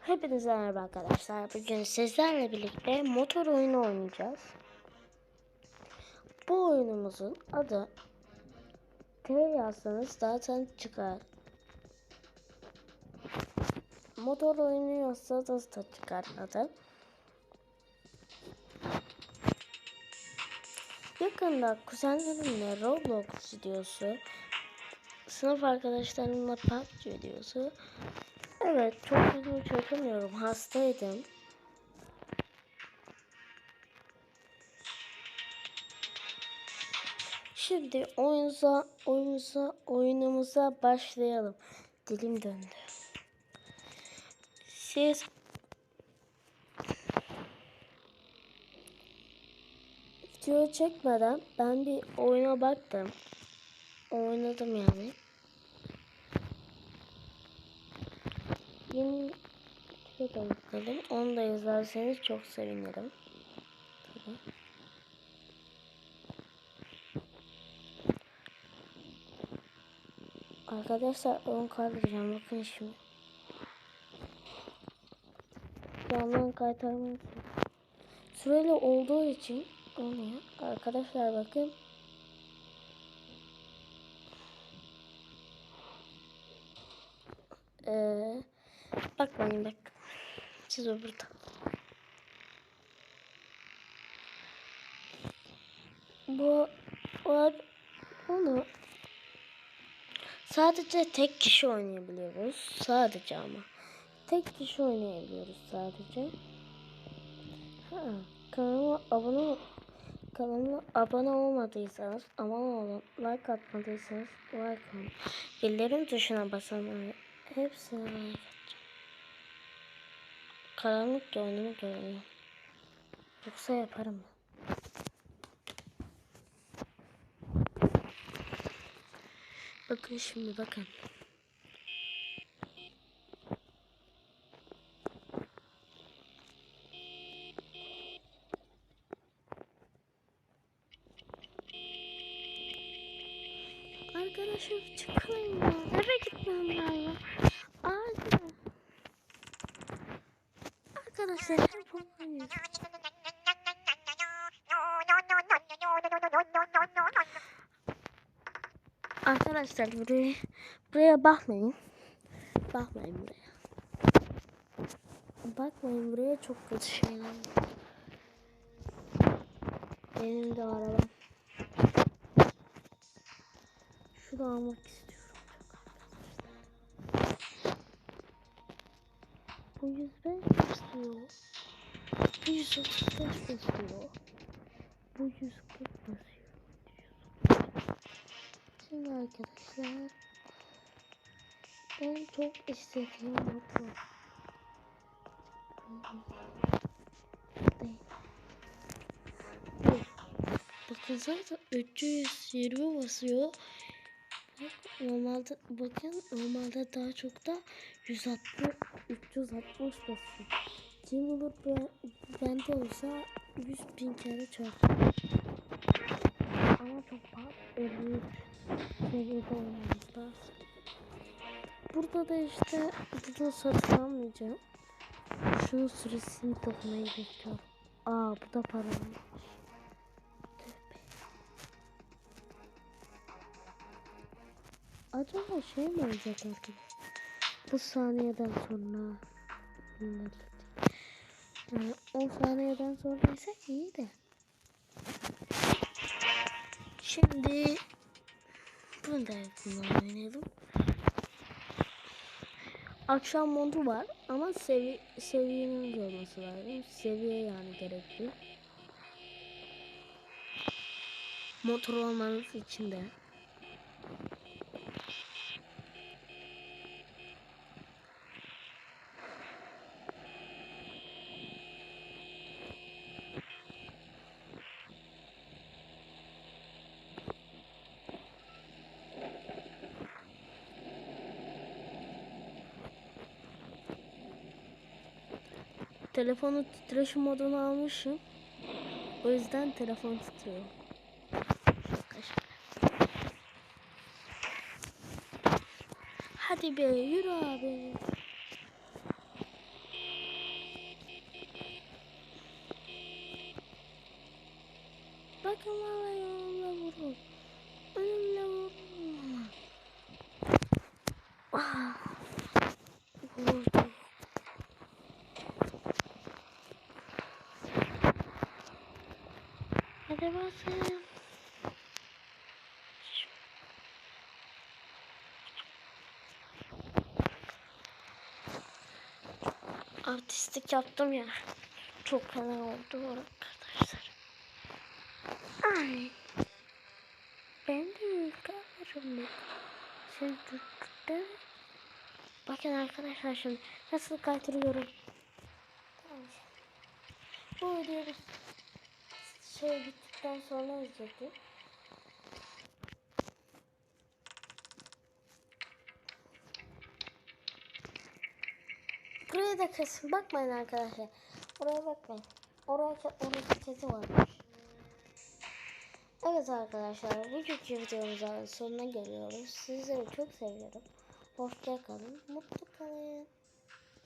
Hepinize merhaba arkadaşlar. Bugün sizlerle birlikte motor oyunu oynayacağız. Bu oyunumuzun adı T yazsanız zaten çıkar. Motor oyunu yazsanız da çıkar adı. Yakında kuzenlerimle Roblox videosu, sınıf arkadaşlarımla PUBG videosu Evet, çok video çekemiyorum. Hastaydım. Şimdi oyunumuza, oyunumuza, oyunumuza başlayalım. Dilim döndü. Siz video çekmeden ben bir oyuna baktım. Oynadım yani. Şey de yükledim. Onu da izlerseniz çok sevinirim. Tabii. Arkadaşlar ön kaydıracağım. Bakın şimdi. Yandan kaytarmak Süreli olduğu için olmuyor. Arkadaşlar bakın. Ee, bakmayın bak. Siz o burada. Bu var onu sadece tek kişi oynayabiliyoruz. Sadece ama. Tek kişi oynayabiliyoruz sadece. Ha, kanalıma abone kanalıma abone olmadıysanız abone olun. Like atmadıysanız like olun. Bildirim tuşuna basın. Hepsini like. Karanlık da önümü görünüyor. Yoksa yaparım. Bakın şimdi bakın. Arkadaşım çıkalım ya. Eve gitmem lazım. Acil. Arkadaşlar oynuyor. Arkadaşlar buraya buraya bakmayın. Bakmayın buraya. Bakmayın buraya çok kötü şeyler. Benim de arabam. Şunu almak istiyorum Bu 105 basıyor. Bu 135 basıyor. Bu 140 basıyor. Şimdi arkadaşlar ben çok istediğim. Bu. Bakın zaten 320 basıyor. Normalde bakın normalde daha çok da 160 360 basıyor. Kim olur ben, bende olsa 100 bin kere çarpar. Ama çok pahalı. 53 seviyede. Burada da işte burada satın almayacağım. Şunun süresini dokumayı bekliyorum. Aa bu da para. Acaba şey mi olacak arkadaşlar? Bu saniyeden sonra yani 10 saniyeden sonra ise iyi de. Şimdi bunu da bundan oynayalım. Akşam modu var ama sevi seviyenin olması lazım. Seviye yani gerekli. Motor olmanız için de. telefonu titreşim moduna almışım. O yüzden telefon titriyor. Hadi be yürü abi. Bakın valla yanımda vurur. Önümde vurur. Ah. Hadi basın. Artistik yaptım ya. Çok fena oldu arkadaşlar. Ay. Ben de yıkarım. Sen tuttun. Bakın arkadaşlar şimdi nasıl kaydırıyorum. Bu videoyu şey bittikten sonra izledim. Buraya da kesin bakmayın arkadaşlar. Oraya bakmayın. Oraya orada kedi varmış. Evet arkadaşlar bugünkü videomuzun sonuna geliyoruz. Sizleri çok seviyorum. Hoşça kalın. Mutlu kalın.